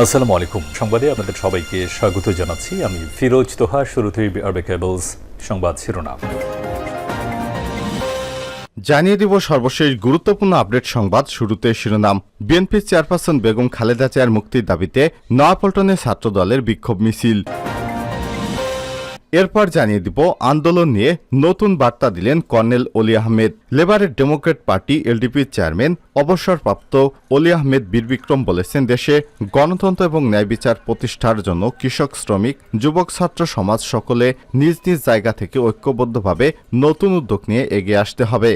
আসসালামু আলাইকুম। সংবাদে আপনাদের সবাইকে স্বাগত জানাচ্ছি। আমি ফিরোজ তোহা, শুরুতেই আরবে কেবলস সংবাদ শিরোনাম। জানিয়ে দিব সর্বশেষ গুরুত্বপূর্ণ আপডেট সংবাদ শুরুতে শিরোনাম। BNP chairperson Begum Khaleda chair মুক্তির দাবিতে নয়াপল্টনে ছাত্র দলের বিক্ষোভ মিছিল। এরপর জানিয়ে দিব আন্দোলন নিয়ে নতুন বার্তা দিলেন কর্নেল অলি আহমেদ। লেবারের ডেমোক্রেট পার্টি এলডিপির চেয়ারম্যান, অবসরপ্রাপ্ত অলি আহমেদ বীরবিক্রম বলেছেন, দেশে গণতন্ত্র এবং ন্যায় বিচার প্রতিষ্ঠার জন্য কৃষক, শ্রমিক, যুবক, ছাত্র, সমাজ সকলে নিজ নিজ জায়গা থেকে ঐক্যবদ্ধভাবে নতুন উদ্যোগ নিয়ে এগিয়ে আসতে হবে।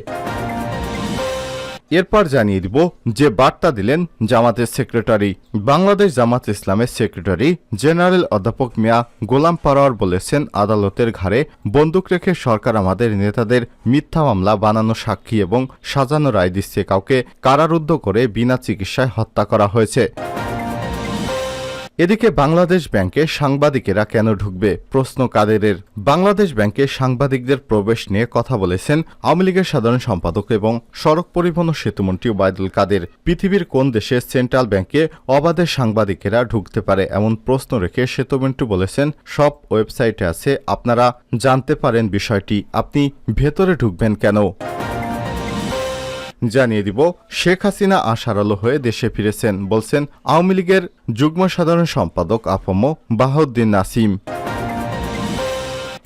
এরপর জানিয়ে দিব যে বার্তা দিলেন জামাতের সেক্রেটারি, বাংলাদেশ জামাত ইসলামের সেক্রেটারি জেনারেল অধ্যাপক মিয়া গোলাম পারোয়ার বলেছেন, আদালতের ঘাড়ে বন্দুক রেখে সরকার আমাদের নেতাদের মিথ্যা মামলা বানানো সাক্ষী এবং সাজানো রায় দিচ্ছে, কাউকে কারারুদ্ধ করে বিনা চিকিৎসায় হত্যা করা হয়েছে। এদিকে বাংলাদেশ ব্যাংকে সাংবাদিকেরা কেন ঢুকবে? প্রশ্ন কাদেরের। বাংলাদেশ ব্যাংকে সাংবাদিকদের প্রবেশ নিয়ে কথা বলেছেন আওয়ামী লীগের সাধারণ সম্পাদক এবং সড়ক পরিবহন সেতুমন্ত্রী ওবায়দুল কাদের। পৃথিবীর কোন দেশে সেন্ট্রাল ব্যাংকে অবাধে সাংবাদিকেরা ঢুকতে পারে এমন প্রশ্ন রেখে সেতুমন্ত্রী বলেছেন, সব ওয়েবসাইটে আছে, আপনারা জানতে পারেন বিষয়টি। আপনি ভেতরে ঢুকবেন কেন? জানিয়ে দিব, শেখ হাসিনা আশার আলো হয়ে দেশে ফিরেছেন বলছেন আওয়ামী লীগের যুগ্ম সাধারণ সম্পাদক আফম বাহাউদ্দিন নাসিম।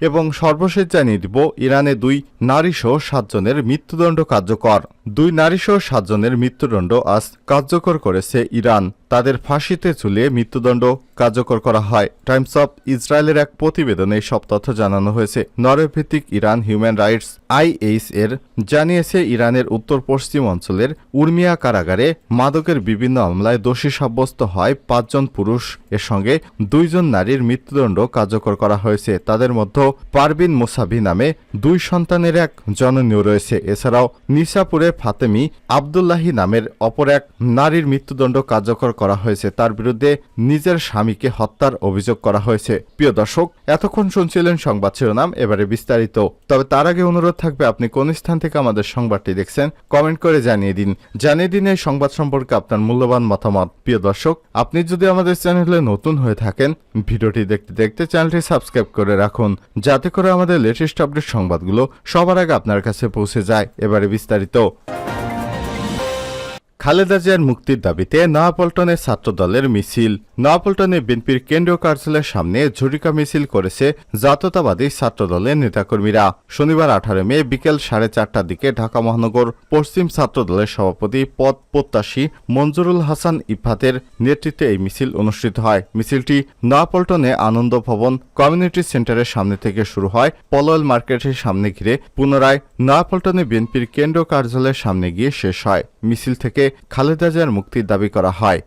এবং সর্বশেষ জানিয়ে দিব, ইরানে দুই নারীসহ সাতজনের মৃত্যুদণ্ড কার্যকর। দুই নারীসহ সাতজনের মৃত্যুদণ্ড আজ কার্যকর করেছে ইরান। তাদের ফাঁসিতে ঝুলিয়ে মৃত্যুদণ্ড কার্যকর করা হয়। টাইমস অফ ইসরায়েলের এক প্রতিবেদনে সব তথ্য জানানো হয়েছে। নরওয়ে ভিত্তিক ইরান হিউম্যান রাইটস আইএইচ এর জানিয়েছে, ইরানের উত্তর পশ্চিম অঞ্চলের উর্মিয়া কারাগারে মাদকের বিভিন্ন মামলায় দোষী সাব্যস্ত হয় পাঁচজন পুরুষ। এর সঙ্গে দুইজন নারীর মৃত্যুদণ্ড কার্যকর করা হয়েছে। তাদের মধ্যে পারবিন মুসাভি নামে দুই সন্তানের এক জননীয় রয়েছে। এছাড়াও নিসাপুরে ফাতেমি আবদুল্লাহি নামের অপর এক নারীর মৃত্যুদণ্ড কার্যকর করা হয়েছে। তার বিরুদ্ধে নিজের স্বামীকে হত্যার অভিযোগ করা হয়েছে। প্রিয় দর্শক, এতক্ষণ শুনছিলেন সংবাদ শিরোনাম, এবারে বিস্তারিত। তবে তার আগে অনুরোধ থাকবে, আপনি কোন স্থান থেকে আমাদের সংবাদটি দেখছেন, কমেন্ট করে জানিয়ে দিন। জানিয়ে দিন এই সংবাদ সম্পর্কে আপনার মূল্যবান মতামত। প্রিয় দর্শক, আপনি যদি আমাদের চ্যানেলে নতুন হয়ে থাকেন, ভিডিওটি দেখতে দেখতে চ্যানেলটি সাবস্ক্রাইব করে রাখুন, যাতে করে আমাদের লেটেস্ট আপডেট সংবাদগুলো সবার আগে আপনার কাছে পৌঁছে যায়। এবারে বিস্তারিত। খালেদা জিয়ার মুক্তির দাবিতে নয়াপল্টনে ছাত্রদলের মিছিল। নয়াপল্টনে বিএনপির কেন্দ্রীয় কার্যালয়ের সামনে ঝুরিকা মিছিল করেছে জাতীয়তাবাদী ছাত্রদলের নেতাকর্মীরা। শনিবার আঠারো মে বিকেল সাড়ে চারটার দিকে ঢাকা মহানগর পশ্চিম ছাত্রদলের সভাপতি পদ প্রত্যাশী মঞ্জুরুল হাসান ইফাতের নেতৃত্বে এই মিছিল অনুষ্ঠিত হয়। মিছিলটি নয়াপল্টনে আনন্দ ভবন কমিউনিটি সেন্টারের সামনে থেকে শুরু হয়। পলওয়েল মার্কেটের সামনে ঘিরে পুনরায় নয়াপল্টনে বিএনপির কেন্দ্রীয় কার্যালয়ের সামনে গিয়ে শেষ হয়। মিছিল থেকে খালেদা জিয়ার মুক্তির দাবি করা হয়।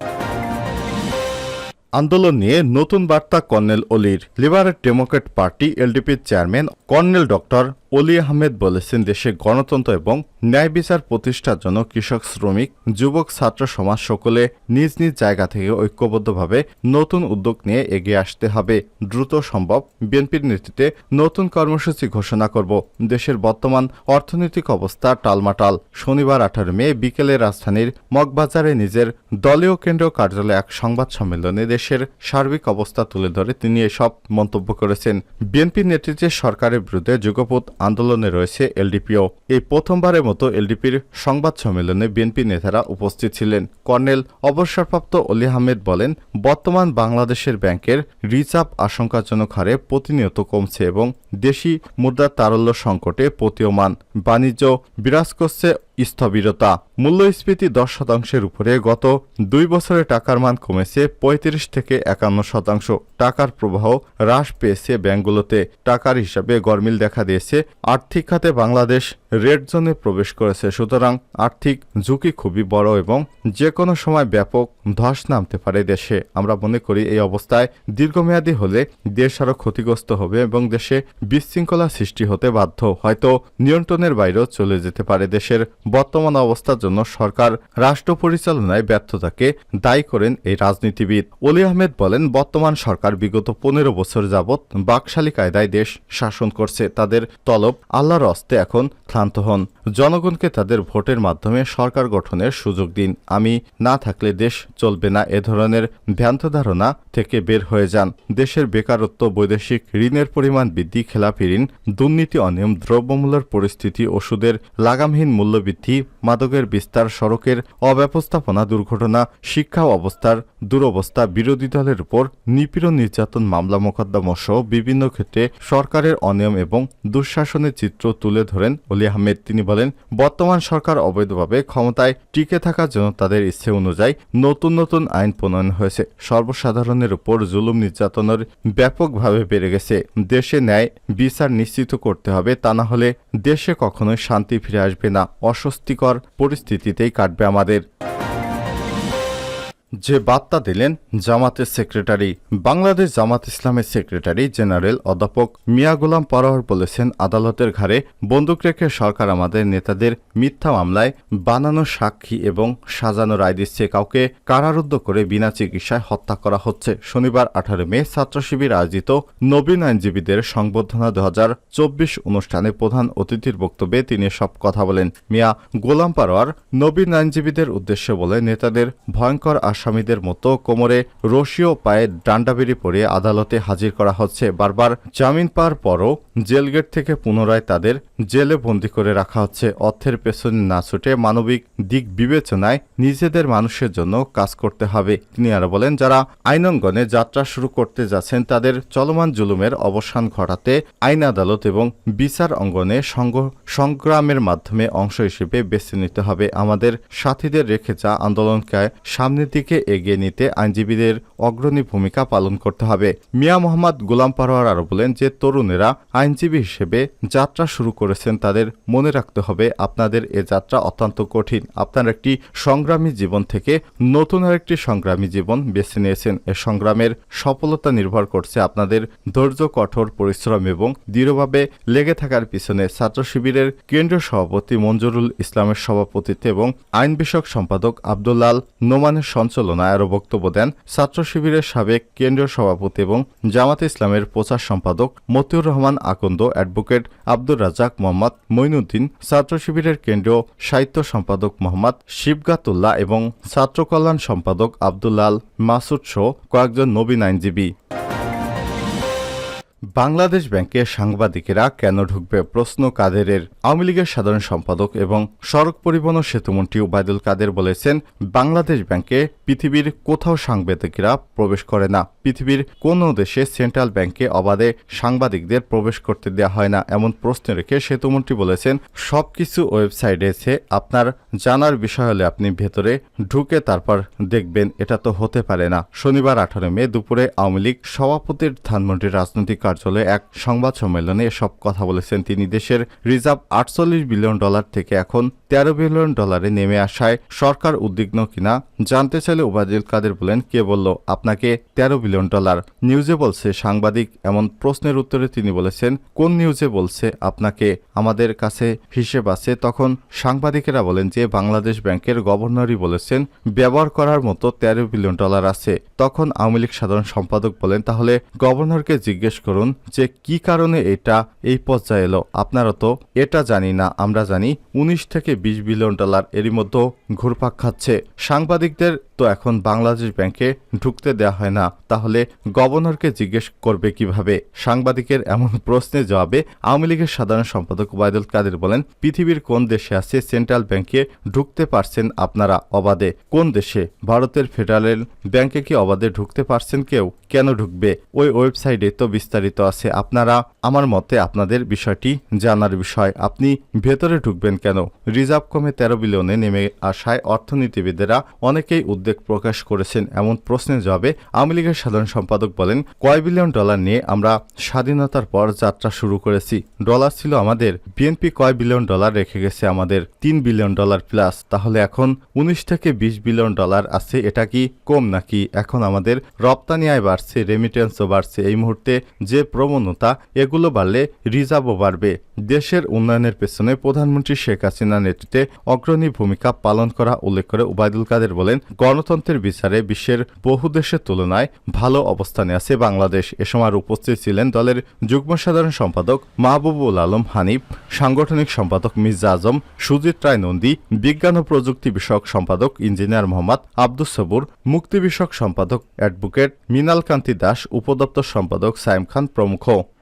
আন্দোলন নিয়ে নতুন বার্তা কর্নেল অলির। Liberate democrat party এলডিপির chairman colonel doctor Oli Ahmed বলেছেন দেশে গণতন্ত্র এবং ন্যায় বিচার প্রতিষ্ঠার জন্য কৃষক, শ্রমিক, যুবক, ছাত্র, সমাজ সকলে নিজ নিজ জায়গা থেকে ঐক্যবদ্ধভাবে নতুন উদ্যোগ নিয়ে এগিয়ে আসতে হবে। দ্রুত সম্ভব বিএনপির নেতৃত্বে নতুন কর্মসূচি ঘোষণা করব। দেশের বর্তমান অর্থনৈতিক অবস্থা টালমাটাল। শনিবার আঠারো মে বিকেলে রাজধানীর মগবাজারে নিজের দলীয় কেন্দ্র কার্যালয়ে এক সংবাদ সম্মেলনে দেশের সার্বিক অবস্থা তুলে ধরে তিনি এসব মন্তব্য করেছেন। বিএনপির নেতৃত্বে সরকারের বিরুদ্ধে যুগপথ আন্দোলনে রয়েছে এলডিপিও। এই প্রথমবারের মতো এলডিপির সংবাদ সম্মেলনে বিএনপি নেতারা উপস্থিত ছিলেন। কর্নেল অবসরপ্রাপ্ত অলি আহমেদ বলেন, বর্তমান বাংলাদেশের ব্যাংকের রিজার্ভ আশঙ্কাজনক হারে প্রতিনিয়ত কমছে এবং দেশি মুদ্রার তারল্য সংকটে প্রতীয়মান। বাণিজ্য বিরাজ করছে স্থবিরতা। মূল্যস্ফীতি দশ শতাংশের উপরে গত দুই বছরে টাকার মান কমেছে পঁয়ত্রিশ থেকে একান্ন শতাংশ। টাকার প্রবাহ হ্রাস পেয়েছে ব্যাংকগুলোতে টাকার হিসাবে গরমিল দেখা দিয়েছে। আর্থিক খাতে বাংলাদেশ রেড জোনে প্রবেশ করেছে। সুতরাং আর্থিক ঝুঁকি খুবই বড় এবং যে কোনো সময় ব্যাপক ধস নামতে পারে দেশে। আমরা মনে করি এই অবস্থায় দীর্ঘমেয়াদী হলে দেশ আরও ক্ষতিগ্রস্ত হবে এবং দেশে বিশৃঙ্খলা সৃষ্টি হতে বাধ্য। হয়তো নিয়ন্ত্রণের বাইরেও চলে যেতে পারে দেশের বর্তমান অবস্থার জন্য সরকার রাষ্ট্র পরিচালনায় ব্যর্থতাকে দায়ী করেন এই রাজনীতিবিদ। অলি আহমেদ বলেন, বর্তমান সরকার বিগত পনেরো বছর যাবৎ বাকশালী কায়দায় দেশ শাসন করছে। তাদের তলব আল্লাহর অস্তে এখন ক্লান্ত হন। জনগণকে তাদের ভোটের মাধ্যমে সরকার গঠনের সুযোগ দিন। আমি না থাকলে দেশ চলবে না। এ ধরনের ভ্রান্ত ধারণা থেকে বের হয়ে যান। দেশের বেকারত্ব, বৈদেশিক ঋণের পরিমাণ বৃদ্ধি, খেলাপি ঋণ, দুর্নীতি, অনিয়ম, দ্রব্যমূল্যের পরিস্থিতি, ওষুধের লাগামহীন মূল্যবৃদ্ধি মাদকের বিস্তার, সড়কের অব্যবস্থাপনা দুর্ঘটনা, শিক্ষা অবস্থার দুরবস্থা, বিরোধী দলের উপর নিপীড়ন, নির্যাতন, মামলা মোকদ্দমা সহ বিভিন্ন ক্ষেত্রে সরকারের অনিয়ম এবং দুঃশাসনের চিত্র তুলে ধরেন অলি আহমেদ। তিনি বলেন, বর্তমান সরকার অবৈধভাবে ক্ষমতায় টিকে থাকার জন্য তাদের ইচ্ছে অনুযায়ী নতুন নতুন আইন প্রণয়ন হয়েছে। সর্বসাধারণের উপর জুলুম, নির্যাতনের ব্যাপকভাবে বেড়ে গেছে। দেশে ন্যায় বিচার নিশ্চিত করতে হবে, তা না হলে দেশে কখনোই শান্তি ফিরে আসবে না। অস্বস্তিকর পরিস্থিতিতেই কাটবে আমাদের। যে বার্তা দিলেন জামাতের সেক্রেটারি, বাংলাদেশ জামাত ইসলামের সেক্রেটারি জেনারেল অধ্যাপক মিয়া গোলাম পরোয়ার বলেছেন, আদালতের ঘাড়ে বন্দুক রেখে সরকার আমাদের নেতাদের মিথ্যা মামলায় বানানো সাক্ষী এবং সাজানো রায় দিচ্ছে, কাউকে কারারুদ্ধ করে বিনা চিকিৎসায় হত্যা করা হচ্ছে। শনিবার আঠারো মে ছাত্র শিবির আয়োজিত নবীন আইনজীবীদের সংবর্ধনা দু হাজার চব্বিশ অনুষ্ঠানে প্রধান অতিথির বক্তব্যে তিনি সব কথা বলেন। মিয়া গোলাম পারোয়ার নবীন আইনজীবীদের উদ্দেশ্যে বলে, নেতাদের ভয়ঙ্কর আসামিদের মতো কোমরে রশিও পায়ে ডান্ডাবেরি পরে আদালতে হাজির করা হচ্ছে। বারবার জামিন পাওয়ার পরও জেলগেট থেকে পুনরায় তাদের জেলে বন্দি করে রাখা হচ্ছে। অর্থের পেছনে না ছুটে মানবিক দিক বিবেচনায় নিজেদের মানুষের জন্য কাজ করতে হবে। তিনি আরও বলেন, যারা আইনঙ্গনে যাত্রা শুরু করতে যাচ্ছেন, তাদের চলমান জুলুমের অবসান ঘটাতে আইন আদালত এবং বিচার অঙ্গনে সংগ্রামের মাধ্যমে অংশ হিসেবে বেছে নিতে হবে। আমাদের সাথীদের রেখে যা আন্দোলনকে সামনের দিকে এগিয়ে নিতে আইনজীবীদের অগ্রণী ভূমিকা পালন করতে হবে। মিয়া মোহাম্মদ গোলাম পারোয়ার আরও বলেন যে, তরুণেরা আইনজীবী হিসেবে যাত্রা শুরু করেছেন, তাদের মনে রাখতে হবে আপনাদের এ যাত্রা অত্যন্ত কঠিন। আপনার একটি সংগ্রামী জীবন থেকে নতুন আরেকটি সংগ্রামী জীবন বেছে নিয়েছেন। এ সংগ্রামের সফলতা নির্ভর করছে আপনাদের ধৈর্য, কঠোর পরিশ্রম এবং দৃঢ়ভাবে লেগে থাকার পিছনে ছাত্র শিবিরের কেন্দ্রীয় সভাপতি মঞ্জুরুল ইসলামের সভাপতিত্বে এবং আইন বিষয়ক সম্পাদক আব্দুল্লাল নোমানের সঞ্চালনায় আরও বক্তব্য দেন ছাত্র শিবিরের সাবেক কেন্দ্রীয় সভাপতি এবং জামাতে ইসলামের প্রচার সম্পাদক মতিউর রহমান আকন্দ, অ্যাডভোকেট আব্দুর রাজাক মোহাম্মদ মইনুদ্দিন ছাত্র শিবিরের কেন্দ্রীয় সাহিত্য সম্পাদক মোহাম্মদ শিবগাতুল্লাহ এবং ছাত্র কল্যাণ সম্পাদক আব্দুল্লাল মাসুদ সহ কয়েকজন নবীন আইনজীবী বাংলাদেশ ব্যাংকে সাংবাদিকেরা কেন ঢুকবে প্রশ্ন কাদেরের আওয়ামী লীগের সাধারণ সম্পাদক এবং সড়ক পরিবহন সেতুমন্ত্রী ওবায়দুল কাদের বলেছেন, বাংলাদেশ ব্যাংকে পৃথিবীর কোথাও সাংবাদিকেরা প্রবেশ করে না। পৃথিবীর কোনো দেশে সেন্ট্রাল ব্যাংকে অবাধে সাংবাদিকদের প্রবেশ করতে দেওয়া হয় না এমন প্রশ্ন রেখে সেতুমন্ত্রী বলেছেন, সবকিছু ওয়েবসাইটে এসে আপনার জানার বিষয় হলে আপনি ভেতরে ঢুকে তারপর দেখবেন, এটা তো হতে পারে না। শনিবার আঠারো মে দুপুরে আওয়ামী লীগ সভাপতির ধানমন্ত্রীর রাজনৈতিক কার্যালয়ে এক সংবাদ সম্মেলনে এসব কথা বলেছেন তিনি। দেশের রিজার্ভ আটচল্লিশ বিলিয়ন ডলার থেকে এখন তেরো বিলিয়ন ডলারে নেমে আসায় সরকার উদ্বিগ্ন কিনা জানতে চাইলে ওবায়দুল কাদের বলেন, কে বলল, আপনাকে তেরো বিলিয়ন ডলার। নিউজে বলছে, সাংবাদিক এমন প্রশ্নের উত্তরে তিনি বলেছেন, কোন নিউজে বলছে, আপনাকে আমাদের কাছে হিসেব আছে? তখন সাংবাদিকেরা বলেন যে, বাংলাদেশ ব্যাংকের গভর্নরই বলেছেন, ব্যবহার করার মতো তেরো বিলিয়ন ডলার আছে। তখন আওয়ামী লীগ সাধারণ সম্পাদক বলেন, তাহলে গভর্নরকে জিজ্ঞেস করুন যে, কি কারণে এটা এই পর্যায়ে এলো? আপনারা তো এটা জানি না, আমরা জানি। উনিশ থেকে বিশ বিলিয়ন ডলার। এরই মধ্যে ঘুরপাক খাচ্ছে। সাংবাদিকদের এখন বাংলাদেশ ব্যাংকে ঢুকতে দেওয়া হয় না। তাহলে গভর্নরকে জিজ্ঞেস করবে কীভাবে? সাংবাদিকের এমন প্রশ্নের জবাবে আওয়ামী লীগের সাধারণ সম্পাদক ওবায়দুল কাদের বলেন, পৃথিবীর কোন দেশে আছে সেন্ট্রাল ব্যাংকে ঢুকতে পারছেন আপনারা অবাধে? কোন দেশে? ভারতের ফেডারেল ব্যাংকে কি অবাধে ঢুকতে পারছেন কেউ? কেন ঢুকবে? ওই ওয়েবসাইটে তো বিস্তারিত আছে। আপনারা আমার মতে আপনাদের বিষয়টি জানার বিষয়। আপনি ভেতরে ঢুকবেন কেন? রিজার্ভ কমে তেরো বিলিয়নে নেমে আসায় অর্থনীতিবিদেরা অনেকেই উদ্বেগ প্রকাশ করেছেন এমন প্রশ্নের জবাবে আওয়ামী লীগের সাধারণ সম্পাদক বলেন কয় বিলিয়ন ডলার নিয়ে আমরা স্বাধীনতার পর যাত্রা শুরু করেছি। ডলার ছিল আমাদের। বিএনপি কয় বিলিয়ন ডলার রেখে গেছে আমাদের। তিন বিলিয়ন ডলার প্লাস। তাহলে এখন উনিশ থেকে বিশ বিলিয়ন ডলার আছে, এটা কি কম নাকি? এখন আমাদের রপ্তানি আয় বাড়ছে রেমিটেন্সও বাড়ছে। এই মুহূর্তে যে প্রবণতা, এগুলো বাড়লে রিজার্ভও বাড়বে। দেশের উন্নয়নের পেছনে প্রধানমন্ত্রী শেখ হাসিনার নেতৃত্বে অগ্রণী ভূমিকা পালন করা উল্লেখ করে ওবায়দুল কাদের বলেন, গণতন্ত্রের বিচারে বিশ্বের বহু দেশের তুলনায় ভালো অবস্থানে আছে বাংলাদেশ। এ সময় উপস্থিত ছিলেন দলের যুগ্ম সাধারণ সম্পাদক মাহবুবুল আলম হানিফ, সাংগঠনিক সম্পাদক মির্জা আজম, সুজিত রায় নন্দী, বিজ্ঞান ও প্রযুক্তি বিষয়ক সম্পাদক ইঞ্জিনিয়ার মোহাম্মদ আব্দুস সবুর, মুক্তি বিষয়ক সম্পাদক অ্যাডভোকেট মিনাল কান্তি দাস, উপদপ্তর সম্পাদক সাইম খান প্রমুখ।